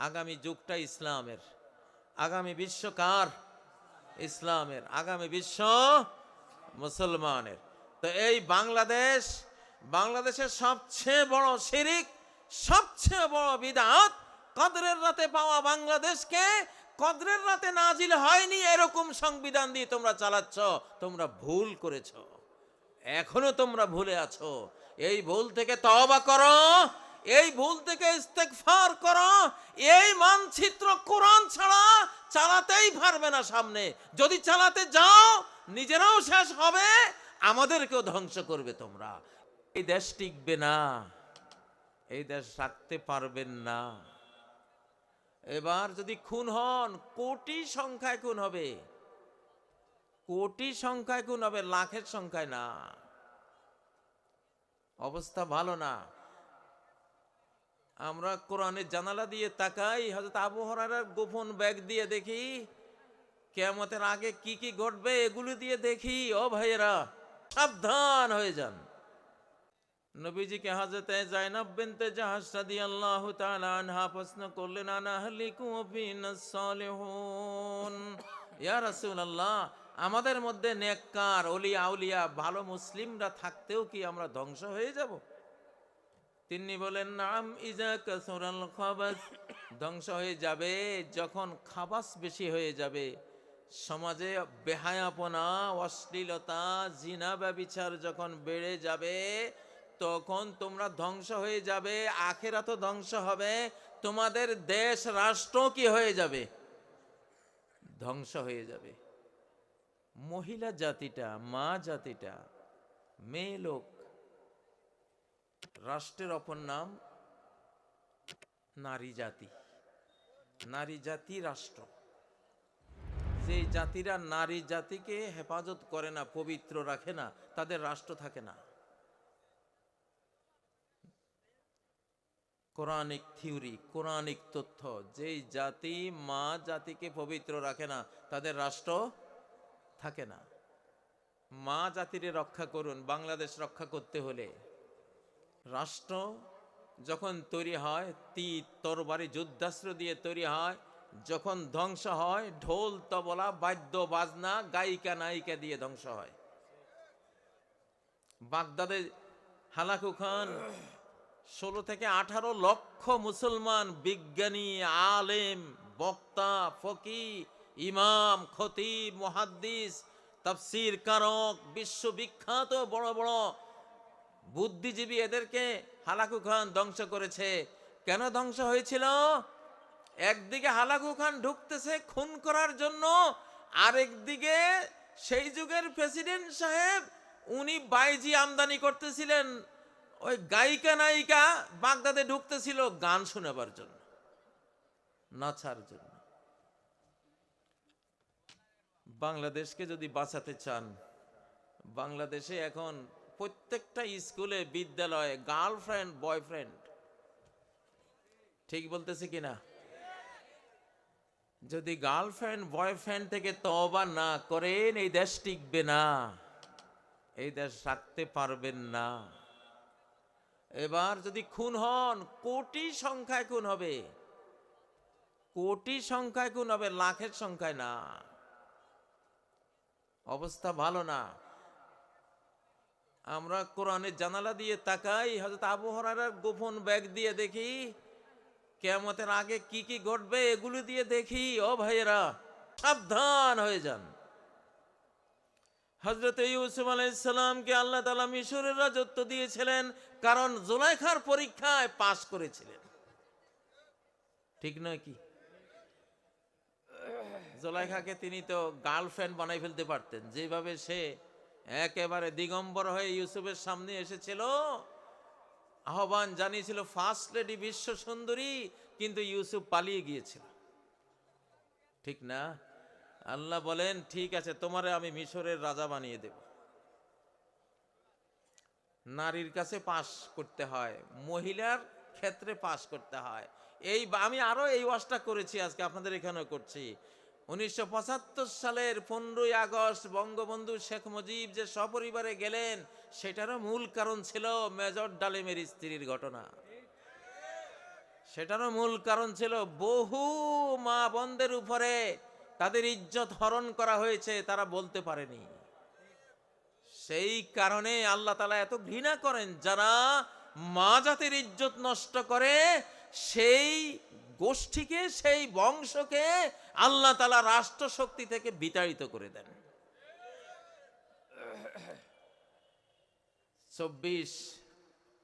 আগামী যুগটা ইসলামের। আগামী বিশ্ব কার? ইসলামের। আগামী বিশ্ব মুসলমানের। তো এই বাংলাদেশ, বাংলাদেশের সবচেয়ে বড় শিরিক, সবচেয়ে বড় বিদাত কদরের রাতে পাওয়া বাংলাদেশকে কদরের রাতে নাজিল হয়নি এরকম সংবিধান দিয়ে তোমরা চালাচ্ছ, তোমরা ভুল করেছ। এখনও তোমরা ভুলে আছো। এই ভুল থেকে তওবা করো এই ভুল থেকে ইস্তেগফার করো। এই মানচিত্র কোরআন ছাড়া চালাতেই পারবে না সামনে। যদি চালাতে যাও, নিজেরাও শেষ হবে, আমাদেরকেও ধ্বংস করবে তোমরা। এই দেশ টিকবে না। এই দেশ রাখতে পারবেন না। এবার যদি খুন হন, কোটি সংখ্যায় খুন হবে। কোটি সংখ্যায় গুণ হবে, লাখের সংখ্যায় না। অবস্থা ভালো না। আমরা কোরআনের জানালা দিয়ে তাকাই হয়তো আবু হরার গোপন ব্যাগ দিয়ে দেখি, কেয়ামতের আগে কি কি ঘটবে এগুলো দিয়ে দেখি, ও ভাইয়েরা, সাবধান হয়ে যান। নবীজিকে হাজরতে জাইনাব বিনতে জাহাজ রাদিয়াল্লাহু তাআলা আনহা প্রশ্ন করলেন, আনা আহলিকু ফিনা সালিহুন? ইয়া রাসূলুল্লাহ, আমাদের মধ্যে নেককার ওলিয়া আউলিয়া ভালো মুসলিমরা থাকতেও কি আমরা ধ্বংস হয়ে যাব? তিনি বলেন, নাম ইজা কাসুরাল খাবাস। ধ্বংস হয়ে যাবে, যখন খাবাস বেশি হয়ে যাবে। সমাজে বেহায়াপনা, অশ্লীলতা, জিনা, ব্যবিচার যখন বেড়ে যাবে, তখন তোমরা ধ্বংস হয়ে যাবে আখেরা তো ধ্বংস হবে, তোমাদের দেশ, রাষ্ট্র কি হয়ে যাবে? ধ্বংস হয়ে যাবে। মহিলা জাতিটা, মা জাতিটা, মেয়ে লোক রাষ্ট্রের অপর নাম নারী জাতি। নারী জাতি রাষ্ট্র। যে জাতিরা নারী জাতিকে হেফাজত করে না, পবিত্র রাখে না, তাদের রাষ্ট্র থাকে না। কোরআনিক থিওরি, কোরআনিক তথ্য, যেই জাতি মা জাতিকে পবিত্র রাখে না, তাদের রাষ্ট্র থাকে না। মা জাতিরে রক্ষা করুন, বাংলাদেশ রক্ষা করতে হলে। রাষ্ট্র যখন তৈরি হয় তীর তরবারি যুদ্ধাস্ত্র দিয়ে তৈরি হয়, যখন ধ্বংস হয়, ঢোল, তবলা, বাদ্য, বাজনা, গায়িকা, নায়িকা দিয়ে ধ্বংস হয়। বাগদাদে হালাকু খান ষোলো থেকে আঠারো লক্ষ মুসলমান বিজ্ঞানী, আলেম, বক্তা ফকি ইমাম, খতিব, মুহাদ্দিস, তাফসির কারক, বিশ্ববিখ্যাত বড় বড় বুদ্ধিজীবী এদেরকে হালাকু খান ধ্বংস করেছে। কেন ধ্বংস হয়েছিল? একদিকে হালাকু খান ঢুকতেছে খুন করার জন্য, আরেকদিকে সেই যুগের প্রেসিডেন্ট সাহেব, উনি বাইজি আমদানি করতেছিলেন। ওই গায়িকা নায়িকা বাগদাদে ঢুকতেছিল গান শোনাবার জন্য, নাচার জন্য। বাংলাদেশকে যদি বাঁচাতে চান, বাংলাদেশে এখন প্রত্যেকটা স্কুলে বিদ্যালয়ে গার্লফ্রেন্ড, বয়ফ্রেন্ড। ঠিক বলতেছি কিনা যদি গার্লফ্রেন্ড, বয়ফ্রেন্ড থেকে তবা না করেন, এই দেশ টিকবে না। এই দেশ রাখতে পারবেন না। এবার যদি খুন হন, কোটি সংখ্যায় খুন হবে। কোটি সংখ্যায় খুন হবে, লাখের সংখ্যায় না। অবস্থা ভালো না। আমরা কোরআনের জানালা দিয়ে তাকাই হয়তো আবু হরার গোপন ব্যাগ দিয়ে দেখি কেমতের আগে কি কি ঘটবে এগুলো দিয়ে দেখি, ও ভাইয়েরা, সাবধান হয়ে যান। হজরত ইউসুফ আলাইসালামকে আল্লাহ তালা মিশরের রাজত্ব দিয়েছিলেন, কারণ জোলাইখার পরীক্ষায় পাশ করেছিলেন। ঠিক নয় কি? জোলাইখাকে তিনি তো গার্লফ্রেন্ড বানাই ফেলতে পারতেন, যেভাবে সে একেবারে দিগম্বর হয়ে ইউসুফের সামনে এসেছিল। আহ্বান জানিয়েছিল ফার্স্ট লেডি বিশ্ব সুন্দরী। কিন্তু ইউসুফ পালিয়ে গিয়েছিল। ঠিক না? আল্লাহ বলেন, ঠিক আছে, তোমারে আমি মিশরের রাজা বানিয়ে দেব। নারীর কাছে পাশ করতে হয়, মহিলার ক্ষেত্রে পাশ করতে হয়। এই আমি আরও এই ওয়াজটা করেছি, আজকে আপনাদের এখানেও করছি। উনিশশো পঁচাত্তর সালের পনেরোই আগস্ট বঙ্গবন্ধু শেখ মুজিব যে সপরিবারে গেলেন, সেটারও মূল কারণ ছিল মেজর ডালিমের স্ত্রীর ঘটনা। সেটারও মূল কারণ ছিল বহু মা বন্ধের উপরে তাদের ইজ্জত হরণ করা হয়েছে, তারা বলতে পারেনি। সেই কারণে আল্লাহ তালা এত ঘৃণা করেন, যারা মা জাতির ইজ্জত নষ্ট করে, সেই গোষ্ঠীকে, সেই বংশকে আল্লাহ তালা রাষ্ট্র শক্তি থেকে বিতাড়িত করে দেন। চব্বিশ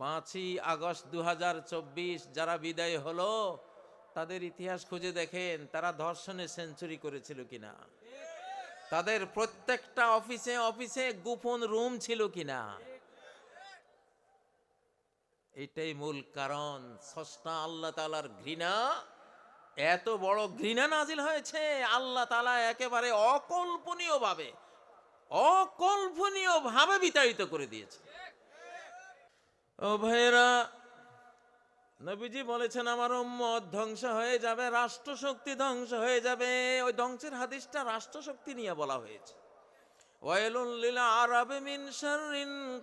পাঁচই আগস্ট দু হাজার চব্বিশ যারা বিদায় হলো, তাদের ইতিহাস খুঁজে দেখেন, তারা ধর্ষণে সেঞ্চুরি করেছিল কিনা। তাদের প্রত্যেকটা অফিসে অফিসে গোপন রুম ছিল কিনা। এটাই মূল কারণ। ষষ্ঠা আল্লাহ তালার ঘৃণা। এত বড় ঘৃণা নাজিল হয়েছে, আল্লাহ তালা একেবারে অকল্পনীয় ভাবে অকল্পনীয় ভাবে বিতাড়িত করে দিয়েছে। ও ভাইয়েরা, নবীজি বলেছেন, আমার উম্মত ধ্বংস হয়ে যাবে, রাষ্ট্রশক্তি ধ্বংস হয়ে যাবে। ওই ধ্বংসের হাদিসটা রাষ্ট্রশক্তি নিয়ে বলা হয়েছে। ওয়াইলুন লিল আরব মিন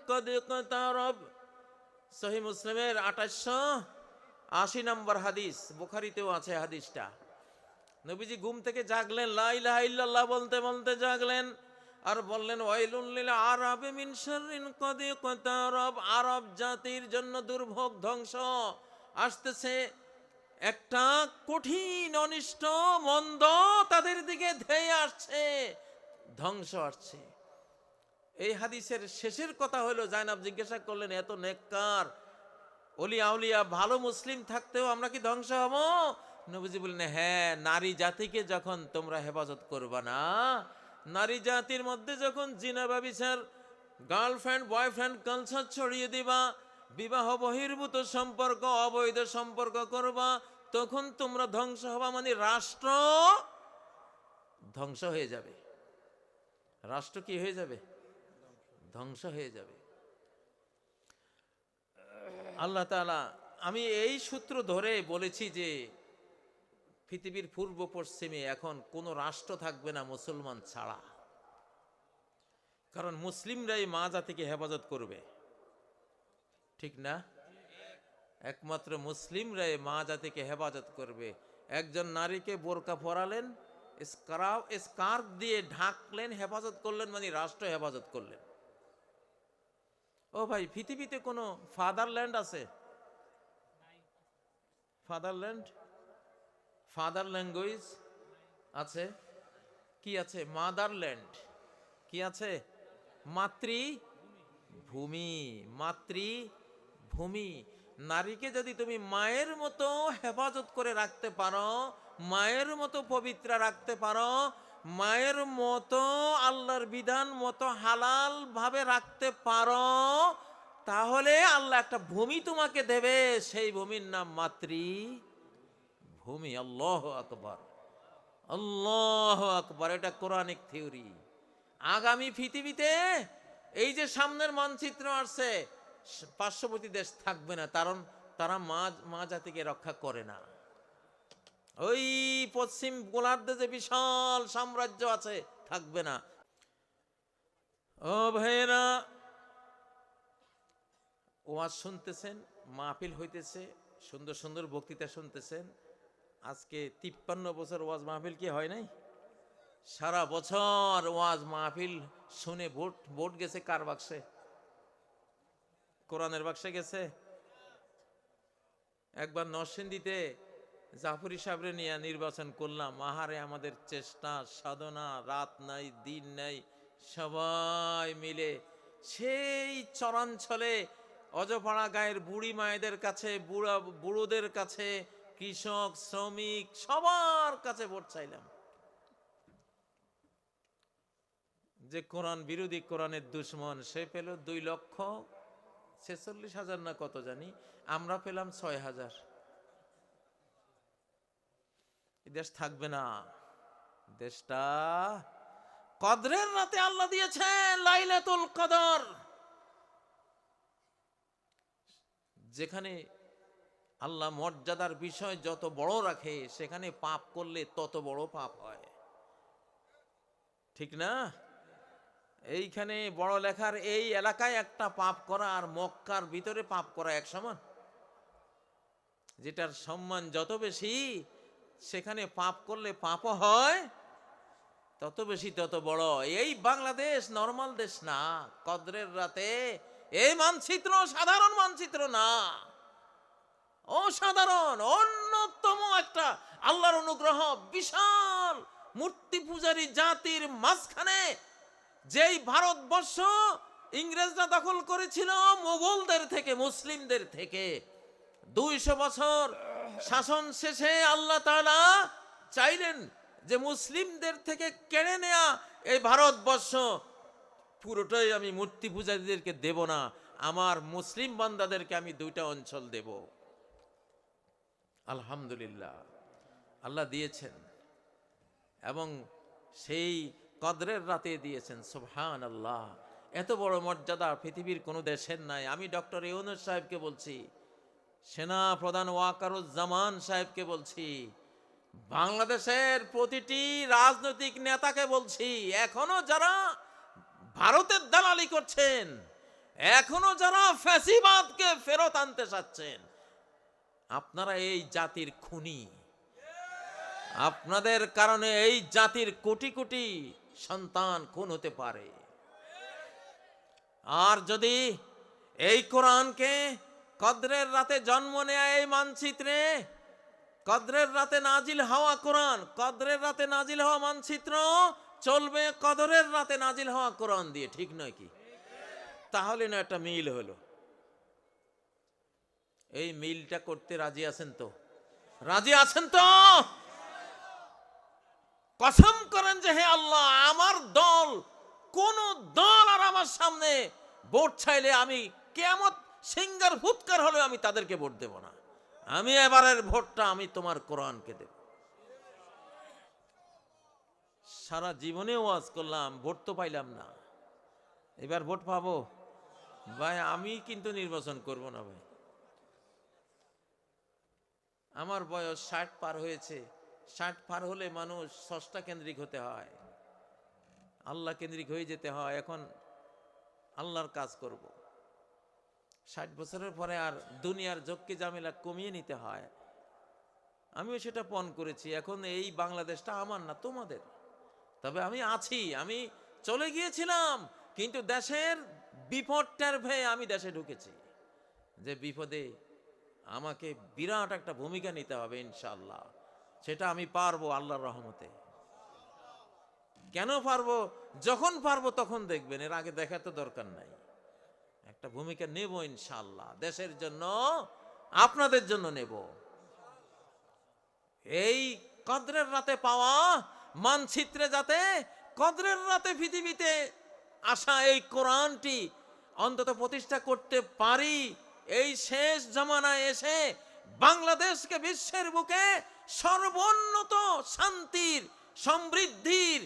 কদ ইকতারাব সহি মুসলিমের আঠাশশো আশি নম্বর হাদিস, বুখারিতেও আছে হাদিসটা। নবীজি ঘুম থেকে জাগলেন, লা ইলাহা ইল্লাল্লাহ বলতে বলতে জাগলেন, আর বললেন, ওয়াইলুন লিল আরব মিন শাররিন কদ ইকতারাব আরব জাতির জন্য দুর্ভোগ ধ্বংস। আসতেছে একটা কঠিন, অনিষ্ট, মন্দ তাদের দিকে ধেয়ে আসছে, ধ্বংস আসছে। এই হাদিসের শেষের কথা হলো জাইনাব জিজ্ঞাসা করলেন, এত নেককার অলি আউলিয়া ভালো মুসলিম থাকতেও আমরা কি ধ্বংস হব? নবীজি বললেন হ্যাঁ নারী জাতিকে যখন তোমরা হেফাজত করবা না, নারী জাতির মধ্যে যখন জিনা ব্যবিচার গার্লফ্রেন্ড, বয়ফ্রেন্ড, কালচার ছড়িয়ে দিবা, বিবাহ বহির্ভূত সম্পর্ক, অবৈধ সম্পর্ক করবা, তখন তোমরা ধ্বংস হবা মানে রাষ্ট্র ধ্বংস হয়ে যাবে। রাষ্ট্র কি হয়ে যাবে? ধ্বংস হয়ে যাবে। আল্লাহ তাআলা, আমি এই সূত্র ধরে বলেছি যে পৃথিবীর পূর্ব পশ্চিমে এখন কোনো রাষ্ট্র থাকবে না মুসলমান ছাড়া। কারণ মুসলিমরাই মা জাতিকে হেফাজত করবে। ঠিক না? একমাত্র মুসলিমরাই মা জাতিকে হেফাজত করবে। একজন নারীকে বোরকা স্কারাফ স্কার্ফ দিয়ে ঢাকলেন, হেফাজত করলেন মানে রাষ্ট্র হেফাজত করলেন। ও ভাই, পৃথিবীতে কোনো ফাদারল্যান্ড আছে? ফাদারল্যান্ড? ফাদার ল্যাঙ্গুয়েজ আছে? কি আছে? মাদারল্যান্ড। কি আছে? মাতৃ ভূমি। মাতৃ ভূমি। নারীকে যদি তুমি মায়ের মতো হেফাজত করে রাখতে পারো, মায়ের মতো পবিত্র রাখতে পারো মায়ের মতো, আল্লাহর বিধান মতো হালাল ভাবে রাখতে পারো, তাহলে আল্লাহ একটা ভূমি তোমাকে দেবে। সেই ভূমির নাম মাতৃ। ভূমি, আল্লাহ আকবর। আল্লাহ আকবর, এটা কোরআনিক থিওরি। আগামী পৃথিবীতে এই যে সামনের মানচিত্র আসছে, পার্শ্ববর্তী দেশ থাকবে না, কারণ তারা মা মা জাতিকে রক্ষা করে না। ওই পশ্চিম গোলার্ধে যে বিশাল সাম্রাজ্য আছে, থাকবে না। ও ভাইয়েরা, ওয়াজ শুনতেছেন, মাহফিল হইতেছে, সুন্দর সুন্দর বক্তৃতা শুনতেছেন। আজকে তিপ্পান্ন বছর ওয়াজ মাহফিল কি হয় নাই? সারা বছর ওয়াজ মাহফিল শুনে ভোট ভোট গেছে কার বাক্সে? কোরআনের বাক্সে গেছে? একবার নরসিংদীতে জাফরি সাবরে নিয়ে নির্বাচন করলাম। আহারে আমাদের চেষ্টা, সাধনা, রাত নাই, দিন নাই, সবাই মিলে সেই চরাঞ্চলে অজপাড়া গায়ের বুড়ি মায়েদের কাছে, বুড়া, বুড়োদের কাছে, কৃষক, শ্রমিক, সবার কাছে ভোট চাইলাম। যে কোরআন বিরোধী কোরআনের দুশ্মন, সে পেল দুই লক্ষ ছেচল্লিশ হাজার না কত জানি, আমরা পেলাম ছয় হাজার। দেশ থাকবে না। দেশটা কদরের রাতে আল্লাহ দিয়েছেন লাইলাতুল কদর। যেখানে আল্লাহ মর্যাদার বিষয় যত বড় রাখে, সেখানে পাপ করলে তত বড় পাপ হয়। ঠিক না? এইখানে বড় লেখার এই এলাকায় একটা পাপ করা আর মক্কার ভিতরে পাপ করা এক সমান যেটার সম্মান যত বেশি সেখানে পাপ করলে পাপও হয়, তত বেশি তত বড়। এই বাংলাদেশ নর্মাল দেশ না, কদ্রের রাতে এই মানচিত্র সাধারণ মানচিত্র না। অসাধারণ, অন্যতম একটা আল্লাহর অনুগ্রহ, বিশাল মূর্তি পূজারী জাতির মাঝখানে যেই ভারতবর্ষ ইংরেজরা দখল করেছিল মোগলদের থেকে, মুসলিমদের থেকে। দুইশো বছর শাসন শেষে আল্লাহ তাআলা চাইলেন যে মুসলিমদের থেকে কেড়ে নেয়া এই ভারতবর্ষ। পুরোটাই আমি মূর্তি পূজারীদেরকে দেব না, আমার মুসলিম বান্দাদেরকে আমি দুইটা অঞ্চল দেব। আলহামদুলিল্লাহ, আল্লাহ দিয়েছেন এবং সেই কদরের রাতে দিয়েছেন সুবহান আল্লাহ এত বড় মর্যাদা পৃথিবীর কোনো দেশের নাই। আমি ডক্টর ইউনুস সাহেবকে বলছি সেনা প্রধান ওয়াকারুজ্জামান সাহেবকে বলছি, বাংলাদেশের প্রতিটি রাজনৈতিক নেতাকে বলছি, এখনও যারা ভারতের দালালি করছেন, এখনও যারা ফ্যাসিবাদকে ফেরত আনতে চাচ্ছেন, আপনারা এই জাতির খুনি। আপনাদের কারণে এই জাতির কোটি কোটি সন্তান খুন হতে পারে। আর যদি এই কোরআনকে কদ্রের রাতে জন্ম নেয় এই মানচিত্রে। কদ্রের রাতে নাজিল হওয়া কোরআন। কদ্রের রাতে নাজিল হওয়া মানচিত্র চলবে কদরের রাতে নাজিল হওয়া কোরআন দিয়ে, ঠিক নয় কি? তাহলে না একটা মিল হলো। এই মিলটা করতে রাজি আছেন তো? রাজি আছেন তো? কসম করেন যে হে আল্লাহ, আমার দল, কোন দল আর আমার সামনে ভোট চাইলে আমি কেমন সিঙ্গার ফুৎকার হলে আমি তাদেরকে ভোট দেব না। আমি এবারের ভোটটা আমি তোমার কোরআনকে দেব। সারা জীবনে ওয়াজ করলাম, ভোট তো পাইলাম না। এবার ভোট পাবো? ভাই, আমি কিন্তু নির্বাচন করব না ভাই। আমার বয়স ষাট পার হয়েছে। ষাট পার হলে মানুষ ষষ্ঠা কেন্দ্রিক হতে হয়। আল্লাহ কেন্দ্রিক হয়ে যেতে হয়। এখন আল্লাহর কাজ করব। ষাট বছরের পরে আর দুনিয়ার জক্কি জামেলা কমিয়ে নিতে হয়। আমিও সেটা পণ করেছি। এখন এই বাংলাদেশটা আমার না, তোমাদের। তবে আমি আছি, আমি চলে গিয়েছিলাম, কিন্তু দেশের বিপদটার ভয়ে আমি দেশে ঢুকেছি। যে বিপদে আমাকে বিরাট একটা ভূমিকা নিতে হবে ইনশাল্লাহ সেটা আমি পারব আল্লাহর রহমতে। কেন পারব? যখন পারব তখন দেখবেন, এর আগে দেখার তো দরকার নাই। একটা ভূমিকা নেব ইনশাল্লাহ দেশের জন্য, আপনাদের জন্য নেব। এই কদ্রের রাতে পাওয়া মানচিত্রে যাতে কদ্রের রাতে পৃথিবীতে আসা এই কোরআনটি অন্তত প্রতিষ্ঠা করতে পারি, এই শেষ জমানায় এসে বাংলাদেশকে বিশ্বের বুকে সর্বোন্নত শান্তির, সমৃদ্ধির,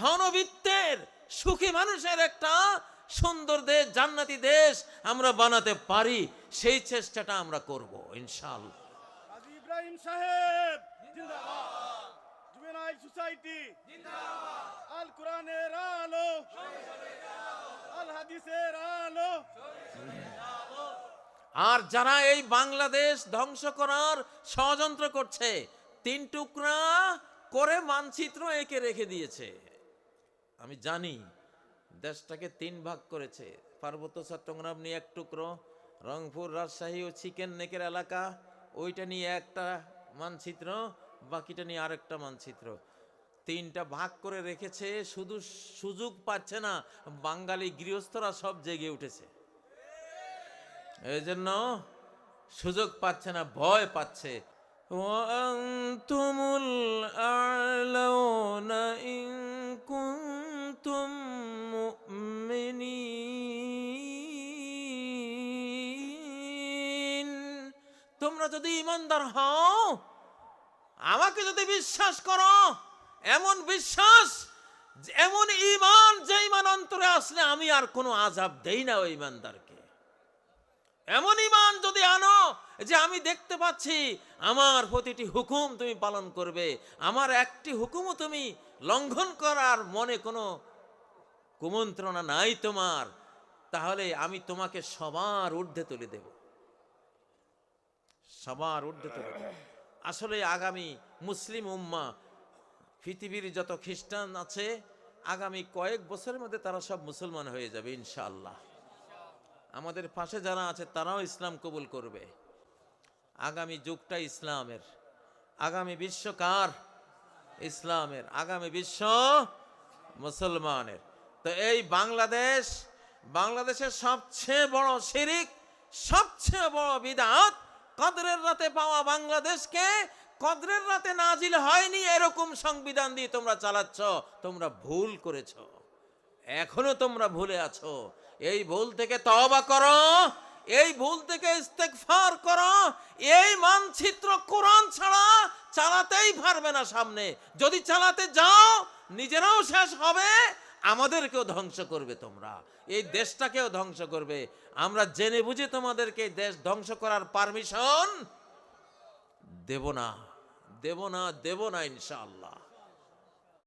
ধনবিত্তের, সুখী মানুষের একটা সুন্দর দেশ জান্নাতি দেশ আমরা বানাতে পারি সেই চেষ্টাটা আমরা করব ইনশাআল্লাহ। ইব্রাহিম সাহেব জিন্দাবাদ। জুবেনাইল সোসাইটি আল কোরআনের আলো আল হাদিসের আলো। আর যারা এই বাংলাদেশ ধ্বংস করার ষড়যন্ত্র করছে তিন টুকরা করে মানচিত্র এঁকে রেখে দিয়েছে। আমি জানি দেশটাকে তিন ভাগ করেছে পার্বত্য চট্টগ্রাম নিয়ে এক টুকরো রংপুর রাজশাহী ও চিকেন নেকের এলাকা ওইটা নিয়ে একটা মানচিত্র বাকিটা নিয়ে আরেকটা মানচিত্র তিনটা ভাগ করে রেখেছে শুধু সুযোগ পাচ্ছে না বাঙালি গৃহস্থরা সব জেগে উঠেছে এই জন্য সুযোগ পাচ্ছে না ভয় পাচ্ছে وأنتم الأعلون إن كنتم তোমরা যদি ইমানদার হও, আমাকে যদি বিশ্বাস করো, এমন বিশ্বাস, এমন ইমান যে ইমান অন্তরে আসলে আমি আর কোনো আজাব দেই না ওই ইমানদারকে। এমন ইমান যদি আনো যে আমি দেখতে পাচ্ছি আমার প্রতিটি হুকুম তুমি পালন করবে, আমার একটি হুকুমও তুমি লঙ্ঘন করার মনে কোনো কুমন্ত্রণা নাই তোমার, তাহলে আমি তোমাকে সবার ঊর্ধ্বে তুলে দেব। সবার ঊর্ধ্বে তুলে ধরো। আসলে আগামী মুসলিম উম্মা, পৃথিবীর যত খ্রিস্টান আছে, আগামী কয়েক বছরের মধ্যে তারা সব মুসলমান হয়ে যাবে, ইনশাআল্লাহ। আমাদের পাশে যারা আছে, তারাও ইসলাম কবুল করবে। আগামী যুগটা ইসলামের, আগামী বিশ্বকার ইসলামের। আগামী বিশ্ব মুসলমানের। তো এই বাংলাদেশ, বাংলাদেশের সবচেয়ে বড় শিরিক, সবচেয়ে বড় বিদাত, কদরের রাতে পাওয়া বাংলাদেশকে কদরের রাতে নাজিল হয়নি এরকম সংবিধান দিয়ে তোমরা চালাচ্ছ, তোমরা ভুল করেছ। এখনও তোমরা ভুলে আছো। এই ভুল থেকে তওবা করো, এই ভুল থেকে ইস্তেগফার করো, এই মানচিত্র কোরআন ছাড়া চালাতেই পারবে না সামনে। যদি চালাতে যাও, নিজেরাও শেষ হবে আমাদেরকেও ধ্বংস করবে তোমরা। এই দেশটাকেও ধ্বংস করবে। আমরা জেনে বুঝে তোমাদেরকে দেশ ধ্বংস করার পারমিশন দেব না। দেব না দেব না ইনশাআল্লাহ।